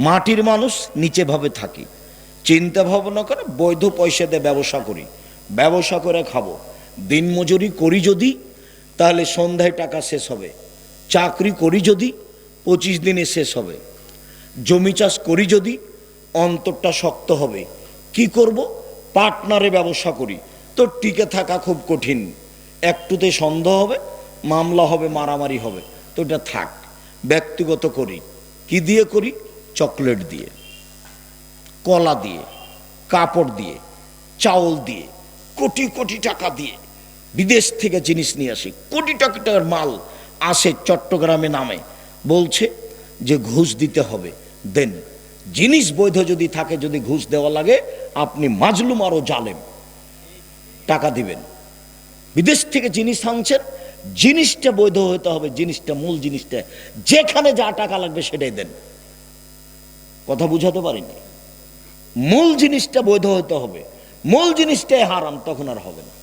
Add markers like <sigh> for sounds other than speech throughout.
মাটির মানুষ নিচে ভাবে থাকি। চিন্তা ভাবনা করে বৈধ পয়সা দিয়ে ব্যবসা করি। ব্যবসা করে খাব। দিনমজুরি করি যদি, তাহলে সন্ধ্যায় টাকা শেষ হবে। চাকরি করি যদি, পঁচিশ দিনে শেষ হবে। জমি চাষ করি যদি, অন্তরটা শক্ত হবে। কি করব? পার্টনারে ব্যবসা করি। তো টিকে থাকা খুব কঠিন। একটুতে সন্দেহ হবে, মামলা হবে, মারামারি হবে। তো এটা থাক। ব্যক্তিগত করি। কি দিয়ে করি? চকলেট দিয়ে, কলা দিয়ে, কাপড় দিয়ে, চাউল দিয়ে, কোটি কোটি টাকা দিয়ে বিদেশ থেকে জিনিস নিয়ে আসি। কোটি টাকা টাকার মাল আসে চট্টগ্রামে নামে। বলছে যে ঘুষ দিতে হবে। দেন জিনিস বৈধ যদি থাকে, যদি ঘুষ দেওয়া লাগে, আপনি মাজলুম আরও জালেম। টাকা দিবেন। বিদেশ থেকে জিনিস আনছেন, জিনিসটা বৈধ হতে হবে, জিনিসটা, মূল জিনিসটা। যেখানে যা টাকা লাগবে সেটাই দেন। কথা বুঝাতে পারিনি। মূল জিনিসটা বৈধ হতে হবে। মূল জিনিসটাই হারাম, তখন আর হবে না।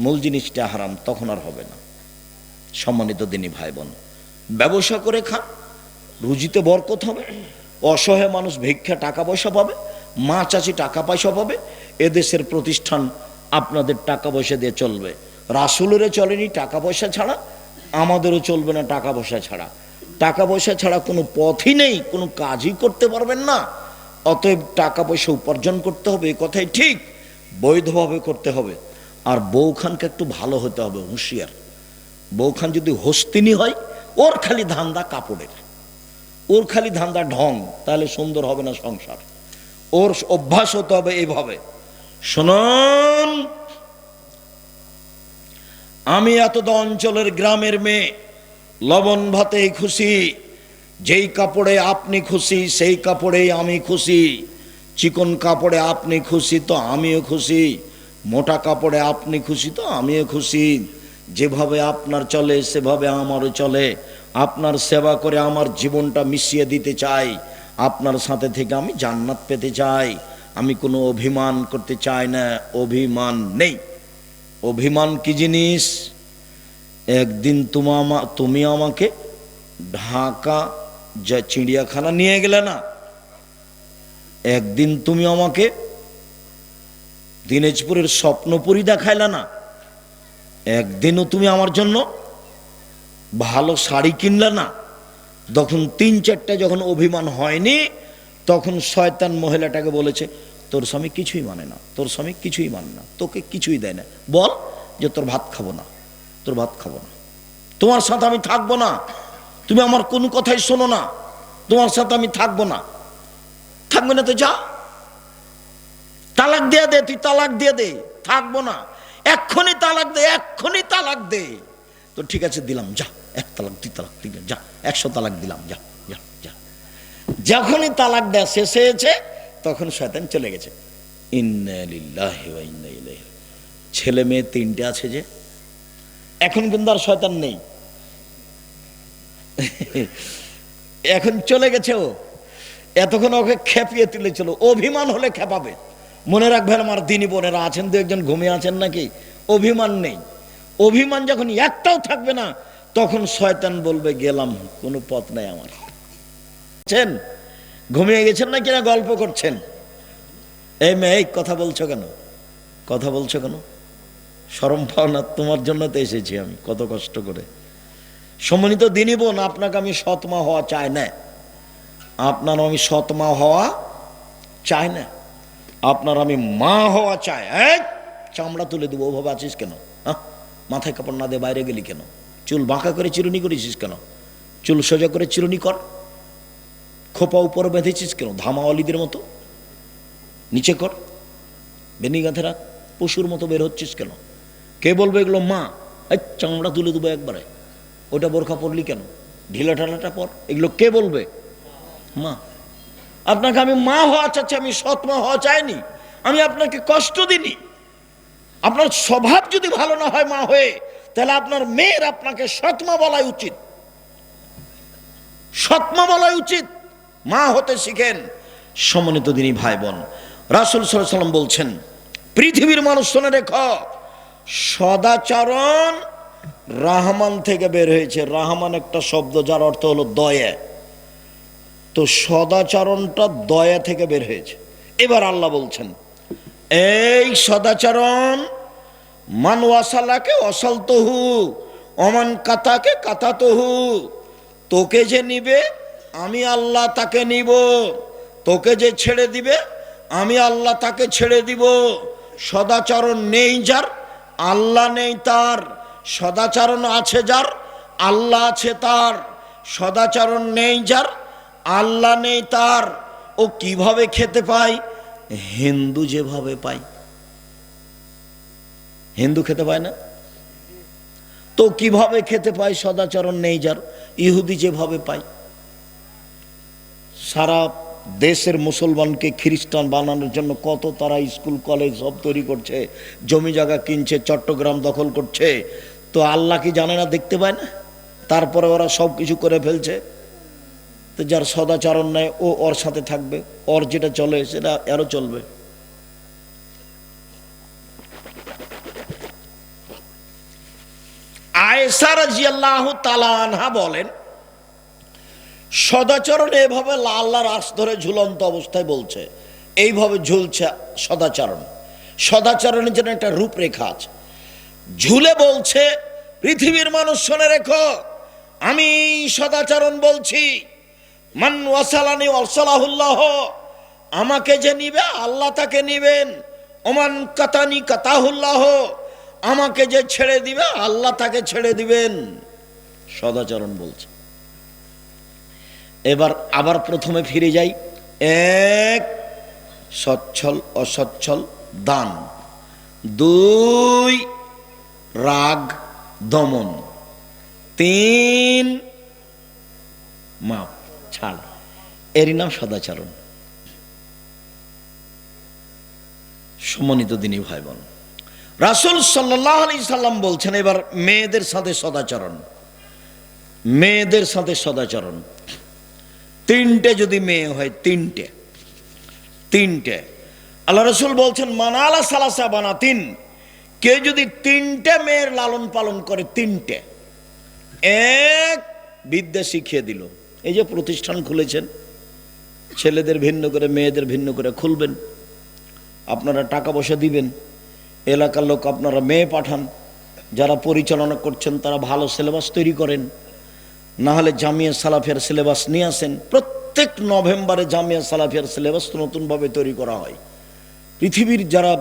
মূল জিনিসটা হারাম, তখন আর হবে না। সম্মানিত দিনী ভাই বোন ব্যবসা করে খান, রুজিতে বরকত হবে, অসহায় মানুষ ভিক্ষা টাকা পয়সা পাবে, মা চাচি টাকা পয়সা পাবে, এদেশের প্রতিষ্ঠান আপনাদের টাকা পয়সা দিয়ে চলবে। রাসুলেরও চলেনি, টাকা পয়সা ছাড়া, আমাদেরও চলবে না, টাকা পয়সা ছাড়া। টাকা পয়সা ছাড়া কোনো পথই নেই, কোনো কাজই করতে পারবেন না। অতএব টাকা পয়সা উপার্জন করতে হবে, এ কথাই ঠিক। বৈধভাবে করতে হবে। আর বউখানকে একটু ভালো হতে হবে, হুঁশিয়ার। বউখান যদি হস্তিনী হয়, ওর খালি ধান্দা কাপড়ের। ওর খালি ধান্দা ঢং, তাহলে সুন্দর হবে না সংসার। ওর অভ্যাস হতে হবে এইভাবে। শুনুন, আমি এত অঞ্চলের গ্রামের মেয়ে লবণ ভাতে খুশি, যেই কাপড়ে আপনি খুশি, সেই কাপড়েই আমি খুশি। চিকন কাপড়ে আপনি খুশি, তো আমিও খুশি। মোটা কাপড়ে আপনি খুশি, তো আমিও খুশি। যেভাবে আপনার চলে, সেভাবে আমারও চলে। আপনার সেবা করে আমার জীবনটা মিশিয়ে দিতে চাই। আপনার সাথে থেকে আমি জান্নাত পেতে চাই। আমি কোনো অভিমান করতে চাই না। অভিমান নেই। অভিমান কি জিনিস? একদিন তোমা তুমি আমাকে ঢাকা যা চিড়িয়াখানা নিয়ে গেলে না, একদিন তুমি আমাকে দিনাজপুরের স্বপ্নপুরী দেখাইলে না, একদিনও তুমি আমার জন্য ভালো শাড়ি কিনলে না। তখন তিন চারটা যখন অভিমান হয়নি, তখন শয়তান মহিলাটাকে বলেছে, তোর স্বামী কিছুই মানে না, তোর স্বামী কিছুই মানে না, তোকে কিছুই দেয় না। বল যে তোর ভাত খাব না। তোর ভাত খাব না। তোমার সাথে আমি থাকব না। তুমি আমার কোনো কথাই শোনো না। তোমার সাথে আমি থাকব না। থাকবে না তো যা। তালাক দিয়ে দে, তুই তালাক দিয়ে দে। থাকব না। এক্ষুনি তালাক দে, এক্ষুনি তালাক দে। তো ঠিক আছে, দিলাম, যা। এক তালাক, দুই তালাক দিলাম যা। একশো তালাক দিলাম, যা যা যা। যখনই তালাক দেয়া শেষ হয়েছে, তখন শয়তান চলে গেছে। ইন্না লিল্লাহি ওয়া ইন্না ইলাইহি ছেলে মেয়ে তিনটে আছে যে এখন কিন্তু আর শয়তান নেই। এখন চলে গেছে ও। এতক্ষণ ওকে খেপিয়ে তুলেছিল। অভিমান হলে খেপাবে। মনে রাখবেন আমার দিনী বোনেরা আছেন, দু একজন ঘুমিয়ে আছেন নাকি? অভিমান নেই। অভিমান যখন একটাও থাকবে না, তখন শয়তান বলবে, গেলাম, কোনো পথ নাই আমার। ঘুমিয়ে গেছেন না কিনা গল্প করছেন? এই মেয়ে কথা বলছো কেন? কথা বলছো কেন? সরম পাও না, তোমার জন্য তো এসেছি আমি, কত কষ্ট করে। সম্মানিত দিনী বোন, আপনাকে আমি সৎমা হওয়া চাই না। আপনার আমি সৎমা হওয়া চাই না। আপনার আমি মা হওয়া চাই। এই, চামড়া তুলে দেবো, ওভাবে আছিস কেন? হ্যাঁ? মাথায় কাপড় না দিয়ে বাইরে গেলি কেন? চুল বাঁকা করে চিরুনি করেছিস কেন? চুল সোজা করে চিরুনি কর। খোপা উপরে বেঁধেছিস কেন? ধামাওয়ালিদের মতো। নিচে কর। বেনি গাঁথে রাখ পশুর মতো বের হচ্ছিস কেন? কে বলবে এগুলো মা? এই চামড়া তুলে দেবো একবারে। ওটা বোরখা পরলি কেন? ঢিলা ঢালাটা পর। এগুলো কে বলবে? মা। আপনাকে আমি মা হওয়া চাচ্ছি, আমি সৎ মা হওয়া চাইনি। আমি আপনাকে কষ্ট দিনি আপনার স্বভাব যদি ভালো না হয় মা হয়ে, তাহলে আপনার মেয়ের আপনাকে সৎমা বলাই উচিত। সৎমা বলাই উচিত। মা হতে শিখেন সম্মানিত দিনী ভাই বোন রাসুল সাল্লাম বলছেন, পৃথিবীর মানুষ শুনে রেখ সদাচরণ রাহমান থেকে বের হয়েছে। রাহমান একটা শব্দ যার অর্থ হলো দয়া। তো সদাচরণটা দয়া থেকে বের হয়েছে। এবার আল্লাহ বলছেন, এই সদাচরণ মান ওয়াসালাকে অসাল তহু অমান কাতাকে কাতা তহু তোকে যে নিবে, আমি আল্লাহ তাকে নিব। তোকে যে ছেড়ে দিবে, আমি আল্লাহ তাকে ছেড়ে দিব। সদাচরণ নেই যার আল্লাহ নেই তার, সদাচরণ আছে যার, আল্লাহ আছে তার, সদাচরণ নেই যার, আল্লাহ নেই তার। ও কীভাবে খেতে পায়? হিন্দু যেভাবে পায়। হিন্দু খেতে পায় না? তো কীভাবে খেতে পায়? সদাচরণ নেই যার, ইহুদি যেভাবে পায়। সারা দেশের মুসলমানকে খ্রিস্টান বানানোর জন্য কত তারা স্কুল, কলেজ সব তৈরি করছে, জমি জায়গা কিনছে, চট্টগ্রাম দখল করছে। তো আল্লাহ কি জানে না, দেখতে পায় না? তারপরে ওরা সব কিছু করে ফেলছে। তো যার সদাচরণ নেয় ও ওর সাথে থাকবে। ওর যেটা চলে, সেটা এরও চলবে। আয়েসা রাজিয়াল্লাহ তালা আনহা বলেন সদাচরণ এভাবে লাল লাল আস ধরে ঝুলন্ত অবস্থায় বলছে, এইভাবে ঝুলছে সদাচরণ। সদাচরণের জন্য একটা রূপরেখা আছে। ঝুলে বলছে, পৃথিবীর মানুষ শুনে রেখো, আমি সদাচরণ বলছি, মান আমাকে যে নিবে, আল্লাহ তাকে নিবেন। ওমান কাতানি কাতাহুল্লাহ, আমাকে যে ছেড়ে দিবে, আল্লাহ তাকে ছেড়ে দিবেন। সদাচরণ বলছে। এবার আবার প্রথমে ফিরে যাই। এক, সচ্ছল, অসচ্ছল, দান। দুই, রাগ, দমন। তিন, মাপ, ছাড়। এরই নাম সদাচরণ। সমন্বিত দিনী ভাই বোন রাসুল সাল্লাম বলছেন, এবার মেয়েদের সাথে সদাচরণ। মেয়েদের সাথে সদাচরণ। তিনটে যদি মেয়ে হয়, তিনটে। তিনটে। আল্লাহ রসুল বলছেন, মানালা সালাসা বানা তিন কেউ যদি তিনটে মেয়ের লালন পালন করে, তিনটে। এক বিদ্যা শিখিয়ে দিল। এই যে প্রতিষ্ঠান খুলেছেন, ছেলেদের ভিন্ন করে, মেয়েদের ভিন্ন করে খুলবেন। আপনারা টাকা পয়সা দিবেন। এলাকার লোক আপনারা মেয়ে পাঠান। যারা পরিচালনা করছেন, তারা ভালো সিলেবাস তৈরি করেন। না হলে জামিয়া সালাফিয়ার সিলেবাস নিয়ে আসেন। প্রত্যেক নভেম্বরে জামিয়া সালাফিয়ার সিলেবাস নতুনভাবে তৈরি করা হয়। পৃথিবীর যারা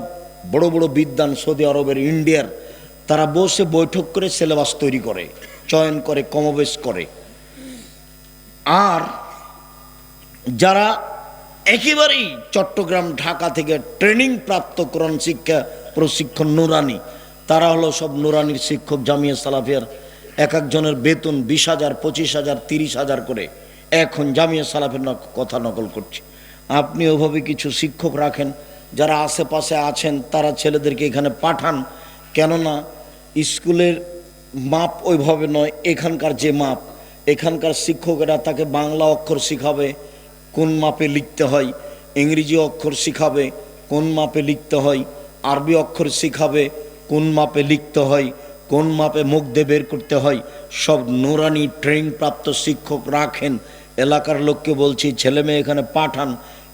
বড় বড় বিদ্যান সৌদি আরবের, ইন্ডিয়ার, তারা বসে বৈঠক করে সিলেবাস তৈরি করে, চয়ন করে, কমবেশ করে। আর যারা একেবারেই চট্টগ্রাম, ঢাকা থেকে ট্রেনিং প্রাপ্ত কোরআন শিক্ষা প্রশিক্ষণ নুরানি, তারা হলো সব নুরানির শিক্ষক জামিয়া সালাফিয়ার এক একজনের বেতন বিশ হাজার, পঁচিশ হাজার, তিরিশ হাজার করে। এখন জামিয়া সালাফের কথা নকল করছি। আপনি ওভাবে কিছু শিক্ষক রাখেন, যারা আশেপাশে আছেন, তারা ছেলেদেরকে এখানে পাঠান। কেননা স্কুলের মাপ ওইভাবে নয়, এখানকার যে মাপ, এখানকার শিক্ষকেরা তাকে বাংলা অক্ষর শিখাবে, কোন মাপে লিখতে হয়, ইংরেজি অক্ষর শিখাবে, কোন মাপে লিখতে হয়, আরবি অক্ষর শিখাবে, কোন মাপে লিখতে হয় কোন মাপে মুখ দিয়ে বের করতে হয়? সব নোরানি ট্রেনিং প্রাপ্ত শিক্ষক রাখেন। এলাকার লোককে বলছি, ছেলে মেয়ে এখানে পাঠান,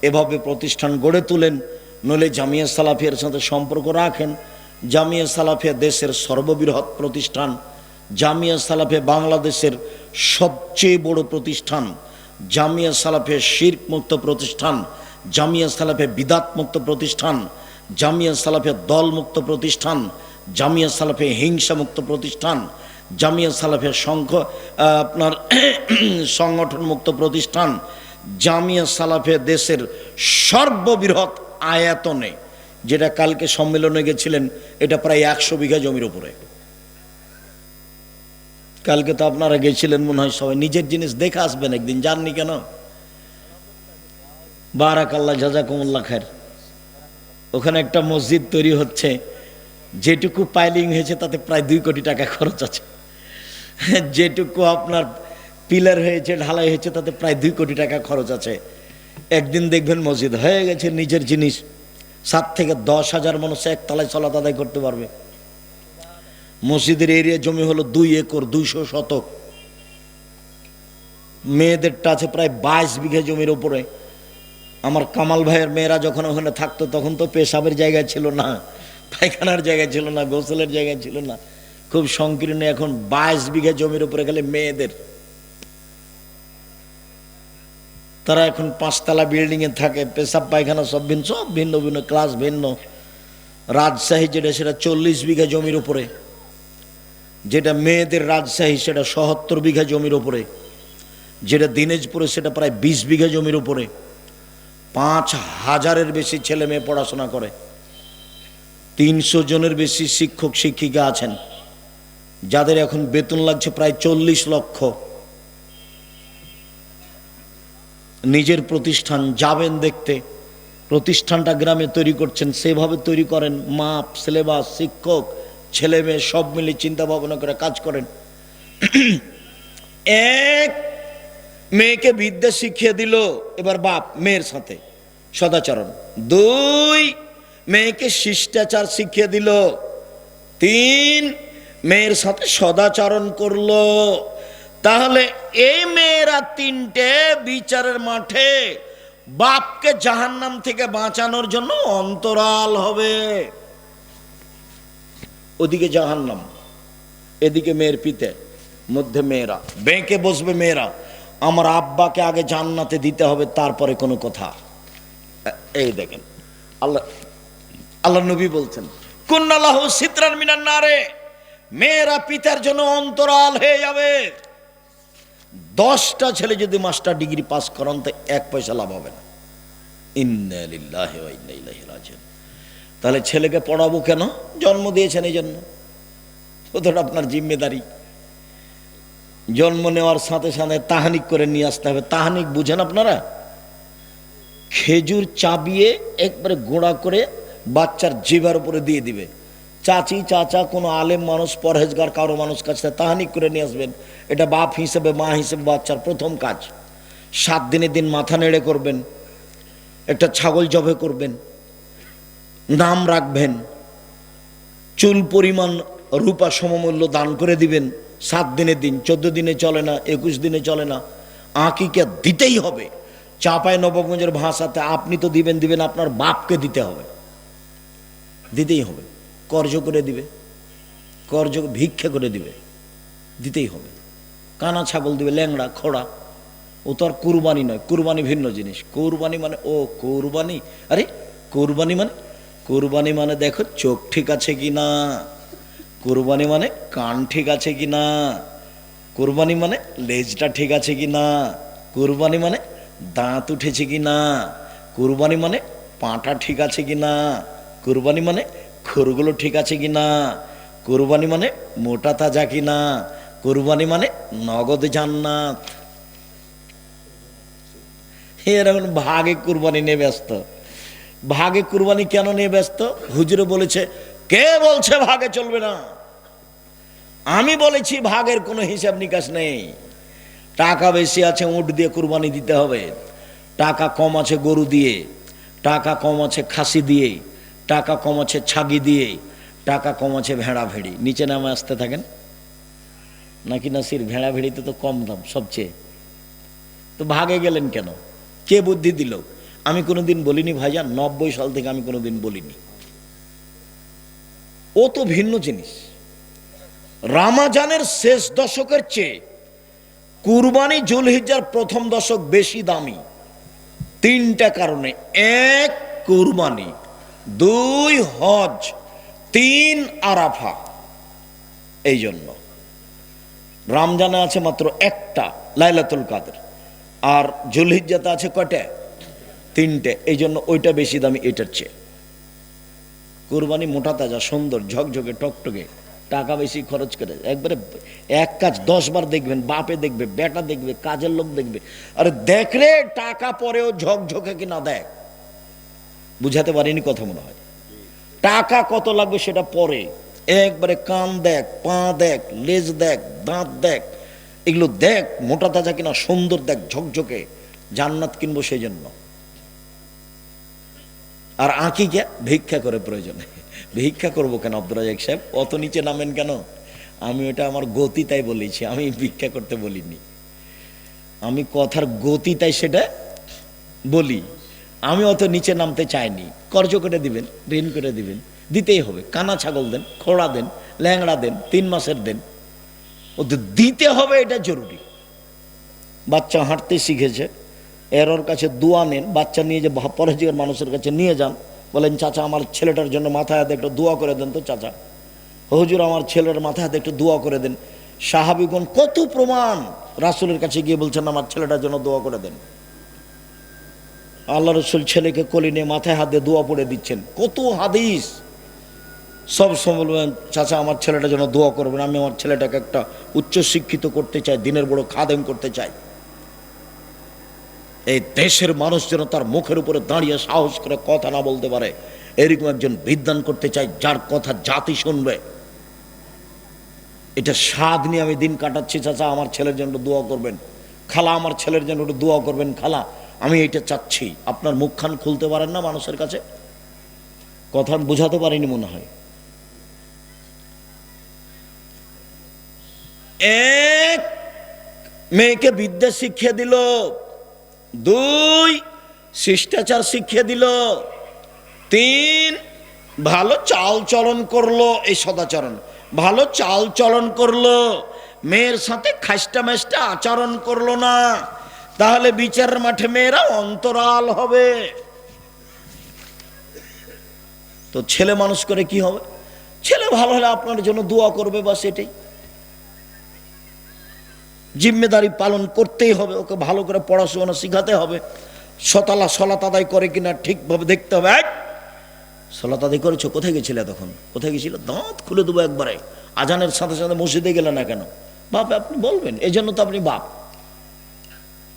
এভাবে প্রতিষ্ঠান গড়ে তোলেন। নইলে জামিয়া সালাফিয়ার সাথে সম্পর্ক রাখেন। জামিয়া সালাফিয়া দেশের সর্ববৃহৎ প্রতিষ্ঠান। জামিয়া সালাফে বাংলাদেশের সবচেয়ে বড় প্রতিষ্ঠান। জামিয়া সালাফিয়া শির্ক মুক্ত প্রতিষ্ঠান। জামিয়া সালাফিয়া বিদাত মুক্ত প্রতিষ্ঠান। জামিয়া সালাফিয়া দল মুক্ত প্রতিষ্ঠান। জামিয়া সালাফে হিংসা মুক্ত প্রতিষ্ঠান, জামিয়া সালাফিয়া সংঘ আপনার <clears throat> সংগঠন মুক্ত প্রতিষ্ঠান, জামিয়া সালাফে দেশের সর্ববৃহৎ আয়াতনে, যেটা কালকে সম্মেলনে গেছিলেন, এটা প্রায় একশো বিঘা জমির উপরে। কালকে তো আপনারা গেছিলেন মনে হয় সবাই, নিজের জিনিস দেখে আসবেন একদিন, জাননি কেন? বারাক আল্লাহ জাজাকুমুল্লাহ খায়ের ওখানে একটা মসজিদ তৈরি হচ্ছে যেটুকু পাইলিং হয়েছে, তাতে প্রায় দুই কোটি টাকা খরচ আছে। যেটুকু আপনার পিলার হয়েছে, ঢালাই হয়েছে, তাতে প্রায় দুই কোটি টাকা খরচ আছে। একদিন দেখবেন মসজিদ হয়ে গেছে নিজের জিনিস। সাত থেকে দশ হাজার মানুষ একতলায় চলা আদায় করতে পারবে। মসজিদের এরিয়া জমি হলো দুই একর, দুইশো শতক। মেয়েদেরটা আছে প্রায় বাইশ বিঘা জমির উপরে আমার কামাল ভাইয়ের মেয়েরা যখন ওখানে থাকতো, তখন তো পেশাবের জায়গায় ছিল না। পায়খানার জায়গায় ছিল না, গোসলের জায়গায় ছিল না। খুব সংকীর্ণ এখন বাইশ বিঘা জমির উপরে গেলে মেয়েদের। তারা এখন পাঁচতলা বিল্ডিং এ থাকে, পেশাব, পায়খানা সব ভিন্ন সব ভিন্ন ভিন্ন ক্লাস ভিন্ন। রাজশাহী যেটা, সেটা চল্লিশ বিঘা জমির উপরে। যেটা মেয়েদের রাজশাহী, সেটা সহত্তর বিঘা জমির উপরে। যেটা দিনাজপুরে, সেটা প্রায় বিশ বিঘা জমির উপরে। পাঁচ হাজারের বেশি ছেলে মেয়ে পড়াশোনা করে। তিনশো জনের বেশি শিক্ষক, শিক্ষিকা আছেন। যাদের এখন বেতন লাগছে প্রায় চল্লিশ লক্ষ। নিজের প্রতিষ্ঠান যাবেন দেখতে। প্রতিষ্ঠানটা গ্রামে তৈরি করছেন, সেভাবে তৈরি করেন মাপ, সিলেবাস, শিক্ষক, ছেলে মেয়ে, সব মিলে চিন্তা ভাবনা করে কাজ করেন। এক মেয়েকে বিদ্যা শিখিয়ে দিল, এবার বাপ, মেয়ের সাথে। সদাচরণ। দুই মেয়েকে শিষ্টাচার শিখিয়ে দিল। তিন, মেয়ের সাথে সদাচরণ করল। তাহলে এই মেয়েরা তিনটে বিচারের মাঠে বাপকে জাহান্নাম থেকে বাঁচানোর জন্য অন্তরাল হবে। ওদিকে জাহান্নাম, এদিকে মেয়ের পিতে, মধ্যে মেয়েরা। বেঁকে বসবে মেয়েরা। আমার আব্বাকে আগে জান্নাতে দিতে হবে, তারপরে কোনো কথা। এই দেখেন, আল্লাহ আল্লাহ নবী বলছেন কুন্নালাহ সিত্রান মিনার নারে, মেয়েরা পিতার জন্য অন্তরাল হয়ে যাবে। দশটা ছেলে যদি মাস্টার ডিগ্রি পাস করান, তো এক পয়সা লাভ হবে না। ইন্না লিল্লাহি ওয়া ইন্না ইলাইহি রাজিউন। তাহলে ছেলেকে পড়াবো কেন? জন্ম দিয়েছেন এই জন্য ওটা আপনার জিম্মেদারি। জন্ম নেওয়ার সাথে সাথে তাহানিক করে নিয়ে আসতে হবে। তাহানিক বুঝেন আপনারা? খেজুর চাবিয়ে একবারে গোড়া করে বাচ্চার জিভার উপরে দিয়ে দিবে। চাচি, চাচা, কোনো আলেম মানুষ, পরহেজগার কারও মানুষ কাছে তাহানিক করে নিয়ে আসবেন। এটা বাপ হিসেবে, মা হিসেবে বাচ্চার প্রথম কাজ। সাত দিনের দিন মাথা নেড়ে করবেন, একটা ছাগল জবে করবেন, নাম রাখবেন, চুল পরিমাণ রূপা সমমূল্য দান করে দিবেন, সাত দিনের দিন, চোদ্দ দিনে চলে না, একুশ দিনে চলে না, আঁকিকে দিতেই হবে। চাপায় নবগঞ্জের ভাষাতে আপনি তো দিবেন দিবেন আপনার বাপকে দিতে হবে। দিতেই হবে। কর্জ করে দিবে। কর্জ ভিক্ষা করে দিবে। দিতেই হবে। কানা ছাগল দিবে, ল্যাংড়া, খোড়া। ও তো আর কুরবানি নয়। কুরবানি ভিন্ন জিনিস। কুরবানি মানে ও কুরবানি? আরে, কুরবানি মানে? কুরবানি মানে দেখো চোখ ঠিক আছে কি না? কুরবানি মানে কান ঠিক আছে কি না? কুরবানি মানে লেজটা ঠিক আছে কি না? কুরবানি মানে দাঁত উঠেছে কি না? কুরবানি মানে পাটা ঠিক আছে কি না? কুরবানি মানে খুরগুলো ঠিক আছে কি না কুরবানি মানে মোটা তাজা কি না কুরবানি মানে নগদ জান্নাত। এরা এখন ভাগে কুরবানি নিয়ে ব্যস্ত। ভাগে কুরবানি কেন নিয়ে ব্যস্ত? হুজুরে বলেছে, কে বলছে ভাগে চলবে না? আমি বলেছি ভাগের কোনো হিসাব নিকাশ নেই। টাকা বেশি আছে, উঁট দিয়ে কুরবানি দিতে হবে। টাকা কম আছে, গরু দিয়ে। টাকা কম আছে, খাসি দিয়ে। টাকা কম আছে ছাগি দিয়ে টাকা কম আছে ভেড়া ভেড়ি নিচে নামে আসতে থাকেন? নাকি নাসির ভেড়া ভেড়িতে তো কম দাম সবচেয়ে। তো ভাগে গেলেন কেন? কে বুদ্ধি দিল? আমি কোনোদিন বলিনি ভাইজান, নব্বই সাল থেকে আমি কোনোদিন বলিনি। ও তো ভিন্ন জিনিস। রামাজানের শেষ দশকের চেয়ে কুরবানি জুলহিজার প্রথম দশক বেশি দামি। তিনটা কারণে। এক, কুরবানি। দুই হজ, তিন আরাফা। এই জন্য। রমজানে আছে মাত্র একটা, লাইলাতুল কাদের। আর জুলহিজ্জাতে আছে কয়টা? তিনটে। এই জন্য ওইটা বেশি দামি, এটার চেয়ে। কোরবানি মোটা তাজা, সুন্দর, ঝকঝকে, টকটকে। টাকা বেশি খরচ করে। একবারে এক কাজ দশ বার দেখবেন, বাপে দেখবে, বেটা দেখবে, কাজের লোক দেখবে। আরে দেখলে টাকা পরেও ঝকঝকে কি না দেখ। বুঝাতে পারিনি কথা মনে হয়। টাকা কত লাগবে সেটা পরে। একবারে কান দেখ, পা দেখ, লেজ দেখ, দাঁত দেখ, এগুলো দেখ, মোটা তাজা কিনা, সুন্দর দেখ, ঝকঝকে, জান্নাত কিনবো সেই জন্য আর আঁকি আঁকিকে ভিক্ষা করে প্রয়োজনে। ভিক্ষা করব কেন আব্দুল রাজাক সাহেব? অত নিচে নামেন কেন? আমি ওটা আমার গতি তাই বলেছি, আমি ভিক্ষা করতে বলিনি। আমি কথার গতি তাই সেটা বলি। আমি অত নিচে নামতে চাইনি। কর্জ করে দিবেন, ঋণ করে দিবেন। দিতেই হবে। কানা ছাগল দেন, খোড়া দেন, ল্যাংড়া দেন, তিন মাসের দেন। ওদের দিতে হবে এটা জরুরি। বাচ্চা হাঁটতে শিখেছে এর ওর কাছে দোয়া নেন, বাচ্চা নিয়ে যে পরহেজগার মানুষের কাছে নিয়ে যান, বলেন, চাচা, আমার ছেলেটার জন্য মাথায় হাতে একটু দোয়া করে দেন তো, চাচা। হুজুর, আমার ছেলের মাথায় হাতে একটু দোয়া করে দেন। সাহাবিগণ কত প্রমাণ। রাসূলের কাছে গিয়ে বলছেন, আমার ছেলেটার জন্য দোয়া করে দেন। আল্লাহ রসুল ছেলেকে কোলে নিয়ে মাথায় হাত দিয়ে দোয়া পড়ে দিচ্ছেন। কত হাদিস। সব সময় বলবেন, চাচা, আমার ছেলেটা যেন দোয়া করবেন আমি আমার ছেলেটাকে একটা উচ্চ শিক্ষিত করতে চাই, দিনের বড় খাদেম করতে চাই। এই দেশের মানুষ যেন তার মুখের উপরে দাঁড়িয়ে সাহস করে কথা না বলতে পারে, এরকম একজন বিদ্যান করতে চাই যার কথা জাতি শুনবে। এটা স্বাদ নিয়ে আমি দিন কাটাচ্ছি, চাচা, আমার ছেলের জন্য দোয়া করবেন, খালা, আমার ছেলের জন্য একটু দোয়া করবেন, খালা আমি এটা চাচ্ছি। আপনার মুখখান খুলতে পারেন না মানুষের কাছে? কথা বোঝাতে পারিনি মনে হয়। এক মেয়েকে বিদ্যা শিখিয়ে দিল। দুই শিষ্টাচার শিখিয়ে দিল। তিন ভালো চাল চলন করল এই সদাচরণ। ভালো চাল চলন করল। মেয়ের সাথে খাস্টা মেস্টা আচরণ করল না। তাহলে বিচার মাঠে মেয়েরা অন্তরাল হবে। তো ছেলে মানুষ করে কি হবে? ছেলে ভালো হলে আপনার জন্য দোয়া করবে বা সেটাই জিম্মেদারি পালন করতেই হবে ওকে ভালো করে পড়াশোনা শিখাতে হবে। সতালা সলাত আদায় করে কিনা ঠিকভাবে দেখতে হবে। এক, সলাত আদায় করেছ কোথায় গেছিলে তখন? কোথায় গেছিল? দাঁত খুলে দেবো একবারে। আজানের সাথে সাথে মসজিদে গেলে না কেন? বাপ আপনি বলবেন এই জন্য তো আপনি বাপ।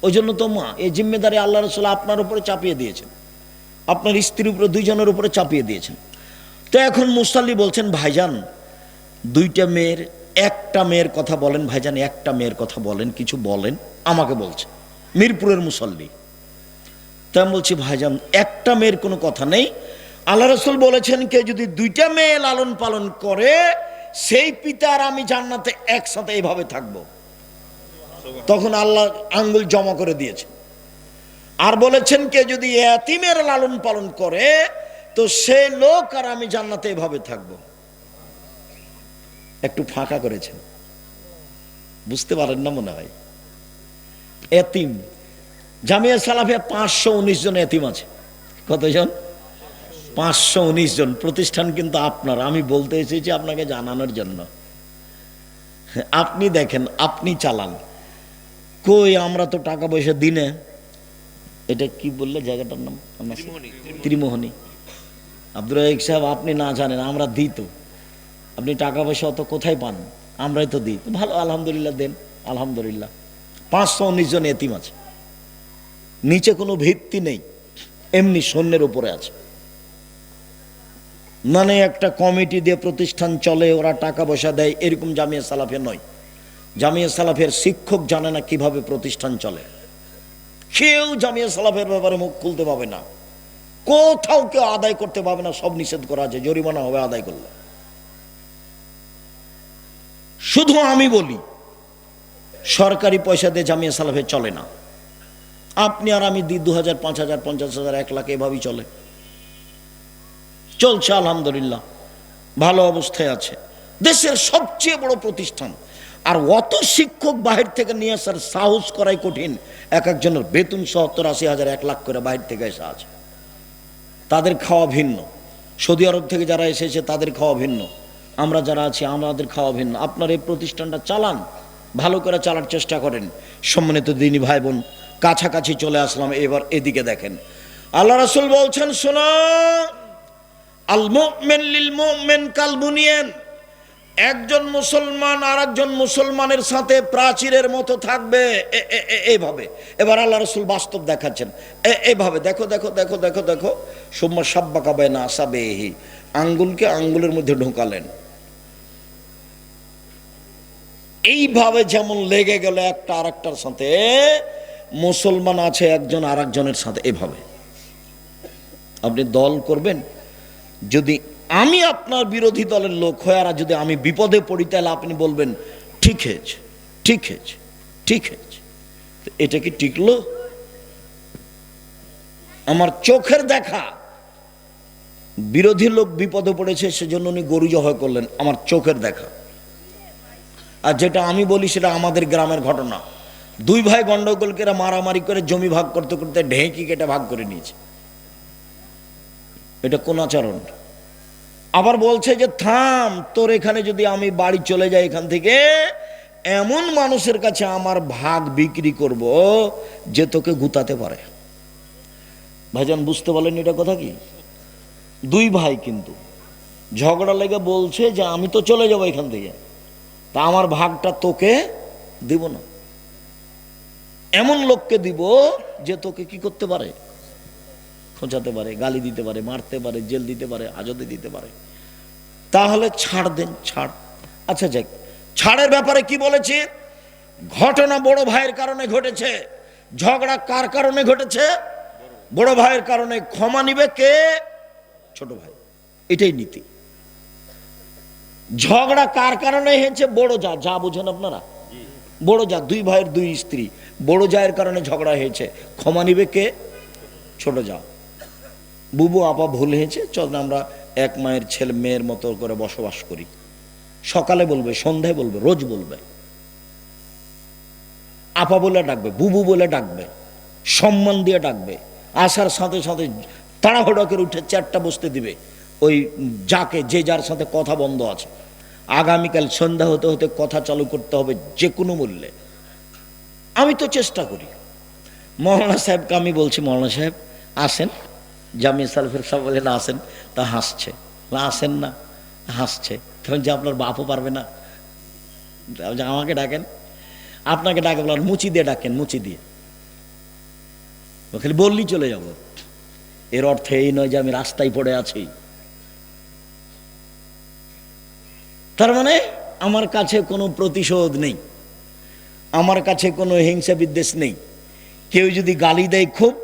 ওই জন্য তো মা, এই জিম্মেদারি আল্লাহ রসুল আপনার উপরে চাপিয়ে দিয়েছেন। আপনার স্ত্রীর উপরে, দুইজনের উপরে চাপিয়ে দিয়েছেন। তো এখন মুসাল্লি বলছেন, ভাইজান, দুইটা মেয়ের, একটা মেয়ের কথা বলেন, ভাইজান, একটা মেয়ের কথা বলেন, কিছু বলেন, আমাকে বলছে মিরপুরের মুসল্লি। তাই আমি বলছি, ভাইজান, একটা মেয়ের কোনো কথা নেই। আল্লাহ রসুল বলেছেন কে যদি দুইটা মেয়ে লালন পালন করে, সেই পিতার আমি জান্নাতে একসাথে এইভাবে থাকব। তখন আল্লাহ আঙ্গুল জমা করে দিয়েছে। আর বলেছেন কে, যদি এতিমের লালন পালন করে, তো সে লোক আর আমি জান্নাতে এভাবে থাকব। একটু ফাঁকা করেছেন। বুঝতে পারেন না মনে হয়। এতিম। জামিয়া সালাফে পাঁচশো উনিশ জন এতিম আছে। কতজন? পাঁচশো উনিশ জন। প্রতিষ্ঠান কিন্তু আপনার। আমি বলতে এসেছি আপনাকে জানানোর জন্য। আপনি দেখেন, আপনি চালান। কই আমরা তো টাকা পয়সা দিনে এটা কি বললে জায়গাটার নাম? ত্রিমোহনী আব্দুর রাহিক সাহেব আপনি না জানেন আমরা দিই তো। আপনি টাকা পয়সা অত কোথায় পান? আমরাই তো দিই। ভালো আলহামদুলিল্লাহ দেন। আলহামদুলিল্লাহ। পাঁচশো উনিশ জন এতিম আছে। নিচে কোনো ভিত্তি নেই। এমনি সৈন্যের উপরে আছে। মানে একটা কমিটি দিয়ে প্রতিষ্ঠান চলে ওরা টাকা পয়সা দেয় এরকম জামিয়া সালাফে নয়। জামিয়া সালাফের শিক্ষক জানে না কীভাবে প্রতিষ্ঠান চলে। কেউ জামিয়া সালাফের ব্যাপারে মুখ খুলতে পাবে না। কোথাও কেউ আদায় করতে পারবে না, সব নিষেধ করা আছে, জরিমানা হবে আদায় করলে। শুধু আমি বলি, সরকারি পয়সা দিয়ে জামিয়া সালাফে চলে না। আপনি আর আমি দিই দু হাজার পাঁচ হাজার, পঞ্চাশ হাজার, এক লাখ এভাবেই চলে। চলছে আলহামদুলিল্লাহ, ভালো অবস্থায় আছে। দেশের সবচেয়ে বড় প্রতিষ্ঠান আর অত শিক্ষক বাহির থেকে নিয়ে আসার সাহস করাই কঠিন। এক একজনের বেতন সত্তর আশি হাজার, এক লাখ করে বাহির থেকে এসে আছে। তাদের খাওয়া ভিন্ন। সৌদি আরব থেকে যারা এসেছে তাদের খাওয়া ভিন্ন। আমরা যারা আছি, আমাদের খাওয়া ভিন্ন। আপনার এই প্রতিষ্ঠানটা চালান, ভালো করে চালার চেষ্টা করেন। সম্মানিত দিনী ভাই বোন কাছাকাছি চলে আসলাম, এবার এদিকে দেখেন। আল্লাহ রাসুল বলছেন, শোনো আল মুমিন লিল মুমিন কাল বুনিয়ান একজন মুসলমান আর একজন মুসলমানের সাথে প্রাচীরের মতো থাকবে। এইভাবে। এবার আল্লাহ রসুল বাস্তব দেখাচ্ছেন। এইভাবে। দেখো দেখো দেখো দেখো দেখো। সোম্মা সাব্বা কাবে না আসাবেহি। আঙ্গুলকে আঙ্গুলের মধ্যে ঢোকালেন। এইভাবে যেমন লেগে গেল একটা আর একটার সাথে, মুসলমান আছে একজন আর একজনের সাথে, এভাবে। আপনি দল করবেন, যদি আমি আপনার বিরোধী দলের লোক হয়ে আর যদি আমি বিপদে পড়ি, তাহলে আপনি বলবেন, ঠিক হয়েছে ঠিক হয়েছে ঠিক হয়েছে। এটা কি টিকলো? আমার চোখের দেখা। বিরোধী লোক বিপদে পড়েছে, সেজন্য উনি গরু জবাই করলেন, আমার চোখের দেখা। আর যেটা আমি বলি, সেটা আমাদের গ্রামের ঘটনা। দুই ভাই গন্ডগোলকেরা মারামারি করে জমি ভাগ করতে করতে ঢেঁকি কেটে ভাগ করে নিয়েছে। এটা কোন আচরণ? আবার বলছে যে, থাম, তোর এখানে যদি আমি বাড়ি চলে যাই এখান থেকে, এমন মানুষের কাছে আমার ভাগ বিক্রি করব যে তোকে গুতাতে পারে। ভাইজান, বুঝতে পারলেন এটা কথা কি? দুই ভাই কিন্তু, ঝগড়া লেগে বলছে যে, আমি তো চলে যাব এখান থেকে, তা আমার ভাগটা তোকে দিব না। এমন লোককে দিব যে তোকে কি করতে পারে? খোঁচাতে পারে, গালি দিতে পারে, মারতে পারে, জেল দিতে পারে, আজতে দিতে পারে। তাহলে ছাড় দেন, ছাড়। আচ্ছা যাক ছাড়ের ব্যাপারে কি বলেছে? ঘটনা বড় ভাইয়ের কারণে ঘটেছে। ঝগড়া কার কারণে ঘটেছে? বড় ভাইয়ের কারণে ক্ষমা নিবে কে? ছোট ভাই, এটাই নীতি। ঝগড়া কার কারণে হয়েছে? বড় যা যা বুঝেন আপনারা। বড় যা, দুই ভাইয়ের দুই স্ত্রী। বড় জায়ের কারণে ঝগড়া হয়েছে। ক্ষমা নিবে কে? ছোট যা। বুবু আপা ভুল হয়েছে, চল আমরা এক মায়ের ছেলে মেয়ের মতো করে বসবাস করি। সকালে বলবে, সন্ধ্যায় বলবে, রোজ বলবে। আপা বলে ডাকবে, বুবু বলে ডাকবে, সম্মান দিয়ে ডাকবে, আসার সাথে সাথে তাড়াহুড়া করে উঠে চারটা বসতে দিবে। ওই যাকে, যে যার সাথে কথা বন্ধ আছে। আগামীকাল সন্ধ্যা হতে হতে কথা চালু করতে হবে যে কোনো মূল্যে। আমি তো চেষ্টা করি। মৌলানা সাহেবকে আমি বলছি, মৌলানা সাহেব, আসেন। জামিয়া সালফের সব বলে না আসেন, তা হাসছে। আসেন না, হাসছে। তখন যে আপনার বাপও পারবে না। আমাকে ডাকেন, আপনাকে ডাকে বলার মুচি দিয়ে ডাকেন, মুচি দিয়ে। খালি বললেই চলে যাব। এর অর্থে এই নয় যে আমি রাস্তায় পড়ে আছি। তার মানে আমার কাছে কোনো প্রতিশোধ নেই। আমার কাছে কোনো হিংসা বিদ্বেষ নেই। কেউ যদি গালি দেয় খুব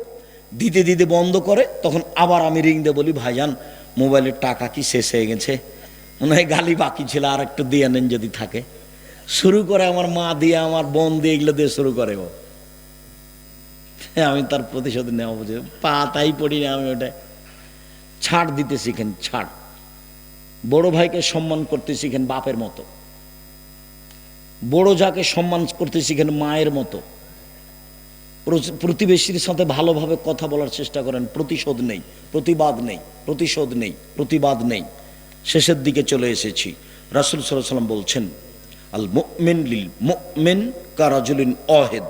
দিতে দিতে বন্ধ করে, তখন আবার আমি রিং দিয়ে বলি, ভাইজান মোবাইলের টাকা কি শেষ হয়ে গেছে? মনে হয় গালি বাকি ছিল, আর একটু দিয়ে নেন যদি থাকে। শুরু করে আমার মা দিয়ে, আমার বোন দিয়ে, এগুলো দিয়ে শুরু করে ও। আমি তার প্রতিশোধ নেওয়া বুঝে, পা, তাই পড়ি না আমি ওটা ছাড় দিতে শিখেন, ছাড়। বড় ভাইকে সম্মান করতে শিখেন বাপের মতো। বড় যাকে সম্মান করতে শিখেন মায়ের মতো। প্রতিবেশীর সাথে ভালোভাবে কথা বলার চেষ্টা করেন। প্রতিশোধ নেই, প্রতিবাদ নেই, প্রতিশোধ নেই, প্রতিবাদ নেই। শেষের দিকে চলে এসেছি। রাসুল সাল্লাম বলছেন আল মুমিন লিল মুমিন কারাজুলিন অহেদ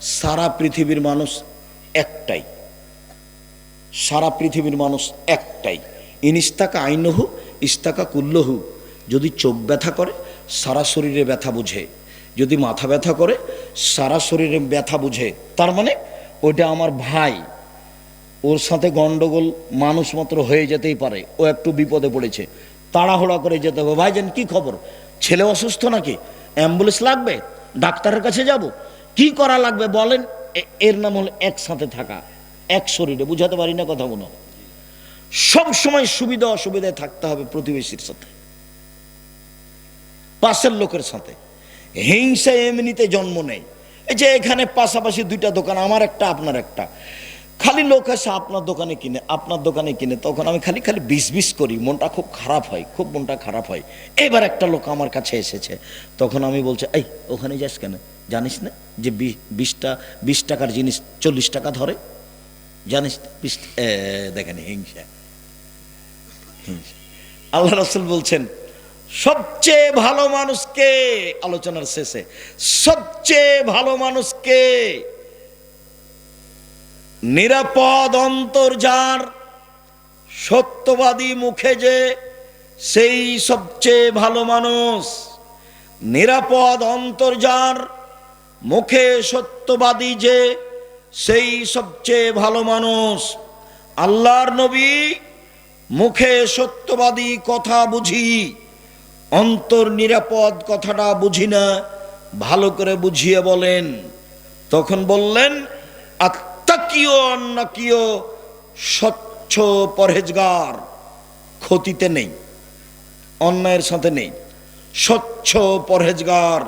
সারা পৃথিবীর মানুষ একটাই। সারা পৃথিবীর মানুষ একটাই। ইনিস্তাকা আইনহু ইস্তাকা কুল্লহু। যদি চোখ ব্যথা করে, সারা শরীরে ব্যথা বুঝে। যদি মাথা ব্যথা করে সারা শরীরে ব্যথা বুঝে। তার মানে ওইটা আমার ভাই। ওর সাথে গন্ডগোল মানুষ মাত্র হয়ে যেতেই পারে। ও একটু বিপদে পড়েছে। তাড়াহুড়া করে যেতে হবে। ভাইজান, কি খবর? ছেলে অসুস্থ নাকি? অ্যাম্বুলেন্স লাগবে? ডাক্তারের কাছে যাব? কি করা লাগবে বলেন? এর নাম হল একসাথে থাকা। এক শরীরে। বুঝাতে পারি না কথা মনে সব সময় সুবিধা অসুবিধায় থাকতে হবে প্রতিবেশীর সাথে। পাশের লোকের সাথে। হিংসা এমনিতে জন্ম নেই। এই যে এখানে পাশাপাশি দুইটা দোকান, আমার একটা, আপনার একটা। খালি লোক আসে আপনার দোকানে কিনে, আপনার দোকানে কিনে, তখন আমি খালি খালি বিষ বিষ করি, মনটা খুব খারাপ হয়, খুব মনটা খারাপ হয়। এবার একটা লোক আমার কাছে এসেছে, তখন আমি বলছি, এই, ওখানে যাস কেন? জানিস না যে বিশটা বিশ টাকার জিনিস চল্লিশ টাকা ধরে? জানিস, বিশ দেখেন হিংসা হিংসা। আল্লাহ রসুল বলছেন সবচেয়ে ভালো মানুষকে, আলোচনার শেষে, সবচেয়ে ভালো মানুষকে নিরাপদ অন্তর যার, সত্যবাদী মুখে যে সেই সবচেয়ে ভালো মানুষ, নিরাপদ অন্তর যার, মুখে সত্যবাদী যে সেই সবচেয়ে ভালো মানুষ। আল্লাহর নবী মুখে সত্যবাদী কথা বুঝি। অন্তর নিরাপদ কথাটা বুঝি না, ভালো করে বুঝিয়ে বলেন। তখন বললেন স্বচ্ছ পরহেজগার, ক্ষতিতে নেই, অন্যায়ের সাথে নেই, স্বচ্ছ পরহেজগার।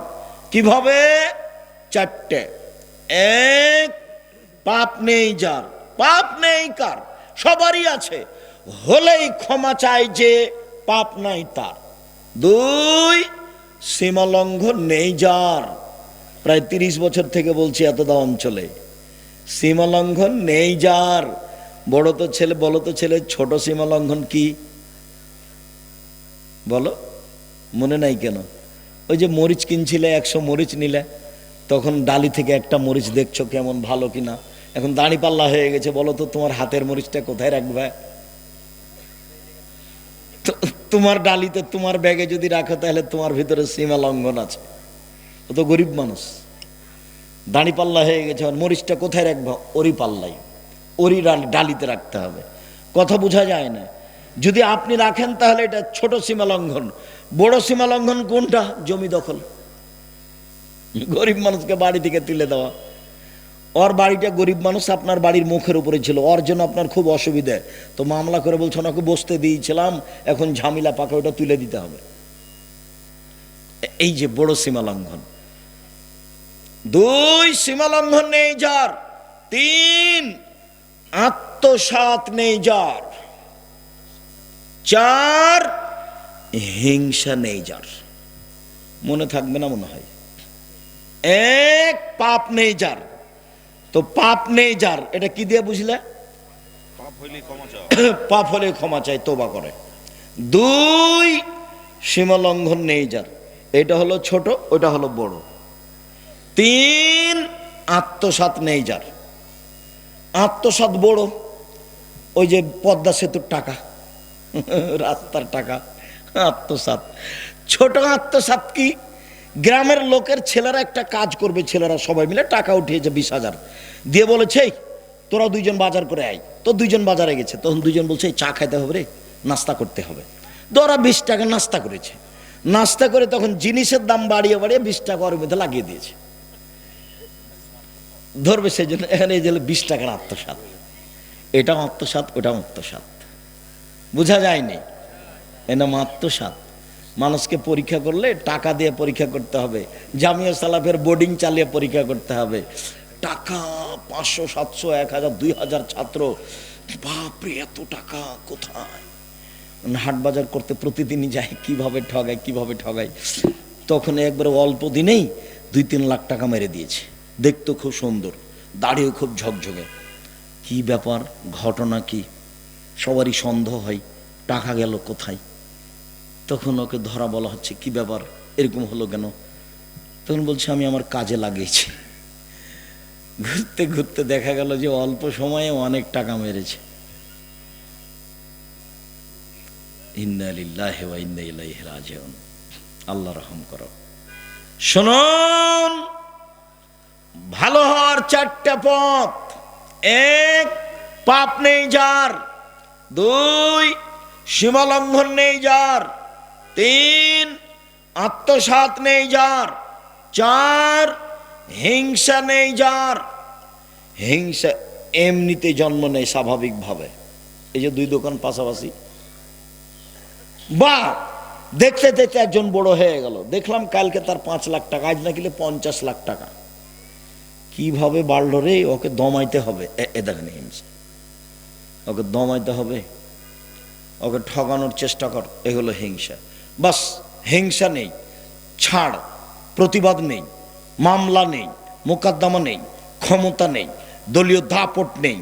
কীভাবে? চারটে। এক, পাপ নেই যার, পাপ নেই কার, সবারই আছে, হলেই ক্ষমা চাই যে পাপ নাই তার। দুই, সীমালঙ্ঘন নেই যার। প্রায় তিরিশ বছর থেকে বলছি এতদা অঞ্চলে। সীমালঙ্ঘন নেই যার। বড় তো ছেলে, বলো তো ছেলে, ছোট সীমালঙ্ঘন কি? বলো, মনে নাই কেন? ওই যে মরিচ কিনছিলে, একশো মরিচ নিলে, তখন ডালি থেকে একটা মরিচ দেখছ কেমন ভালো কিনা? এখন দাড়ি পাল্লা হয়ে গেছে, বলো তো তোমার হাতের মরিচটা কোথায় রাখবে? তোমার ডালিতে তোমার ব্যাগে যদি রাখো, তাহলে তোমার ভিতরে সীমা লঙ্ঘন আছে। ও তো গরিব মানুষ। দাড়ি পাল্লা হয়ে গেছে মরিচটা কোথায় রাখব? ওরই পাল্লাই ডালি ডালিতে রাখতে হবে। কথা বোঝা যায় না। যদি আপনি রাখেন, তাহলে এটা ছোট সীমা লঙ্ঘন। বড় সীমা লঙ্ঘন কোনটা? জমি দখল। গরিব মানুষকে বাড়ি থেকে তুলে দেওয়া। ওর বাড়িটা গরিব মানুষ আপনার বাড়ির মুখের উপরে ছিল। ওর জন্য আপনার খুব অসুবিধে। তো মামলা করে বলছে, ওনাকে বসতে দিয়েছিলাম, এখন ঝামেলা পাকা, ওটা তুলে দিতে হবে। এই যে বড় সীমা লঙ্ঘন। দুই সীমা লঙ্ঘন নেই যার, তিন আত্মসাত নেই যার, চার হিংসা নেই যার। মনে থাকবে না মনে হয়। এক পাপ নেই যার। তো পাপ নেই যার। এটা কি দিয়ে বুঝলে? পাপ <coughs> হলে ক্ষমা চাই তোবা করে। দুই সীমা লঙ্ঘন নেই যার। এটা হলো ছোট ওটা হলো বড়। তিন আত্মসাত নেই যার। আত্মসাত বড় ওই যে পদ্মা সেতুর টাকা। <laughs> রাস্তার টাকা। আত্মসাত ছোট আত্মসাত কি? গ্রামের লোকের ছেলেরা একটা কাজ করবে ছেলেরা সবাই মিলে টাকা উঠিয়েছে বিশ হাজার। দিয়ে বলেছে তোরা দুইজন বাজার করে আয়। তো দুইজন বাজারে গেছে। তখন দুইজন বলছে "এই, চা খাইতে হবে রে নাস্তা করতে হবে। ওরা বিশ টাকা নাস্তা করেছে। নাস্তা করে তখন জিনিসের দাম বাড়িয়ে বাড়িয়ে বিশ টাকা ওর মধ্যে লাগিয়ে দিয়েছে। ধরবে সেই জন্য এখানে এই যে বিশ টাকার আত্মসাত এটাও আত্মসাত ওটাও আত্মসাত বোঝা যায়নি? এ নাম আত্মসাত মানুষকে পরীক্ষা করলে টাকা দিয়ে পরীক্ষা করতে হবে। জামিয়া সালাফের বোর্ডিং চালিয়ে পরীক্ষা করতে হবে। টাকা পাঁচশো, সাতশো, এক হাজার, দুই হাজার ছাত্র। বাপরে, এত টাকা কোথায়? হাট বাজার করতে প্রতিদিনই যায়, কীভাবে ঠগায় কীভাবে ঠগায়? তখন একবারে অল্প দিনেই দুই, তিন লাখ টাকা মেরে দিয়েছে। দেখতো খুব সুন্দর, দাড়িও খুব ঝকঝকে। কি ব্যাপার, ঘটনা কি? সবারই সন্দেহ হয়, টাকা গেল কোথায়? তখন ওকে ধরা বলা হচ্ছে, কি ব্যাপার? এরকম হলো কেন? তখন বলছে, আমি আমার কাজে লাগিয়েছি। ঘুরতে ঘুরতে দেখা গেল যে অল্প সময়ে অনেক টাকা মেরেছে। আল্লাহ রহম করো। শুনুন, ভালো হওয়ার চারটা পথ। এক, পাপ নেই যার। দুই, সীমালঙ্ঘন নেই যার। তিন, আত্মসাত নেই যার। চার, হিংসা নেই যার। হিংসা এমনিতে জন্ম নেই স্বাভাবিকভাবে। এই যে দুই দোকান পাশাপাশি। বা, দেখতে দেখতে একজন বড় হয়ে গেল। দেখলাম কালকে তার পাঁচ লাখ টাকা, আজ না কিলে পঞ্চাশ লাখ টাকা। কীভাবে বাড়লো রে? ওকে দমাইতে হবে। এ- দেখেন হিংসা। ওকে দমাইতে হবে। ওকে ঠকানোর চেষ্টা কর। এগুলো হিংসা। বাস হিংসা নেই, ছাড়, প্রতিবাদ নেই, মামলা নেই, মোকদ্দমা নেই, ক্ষমতা নেই, দলীয় দাপট নেই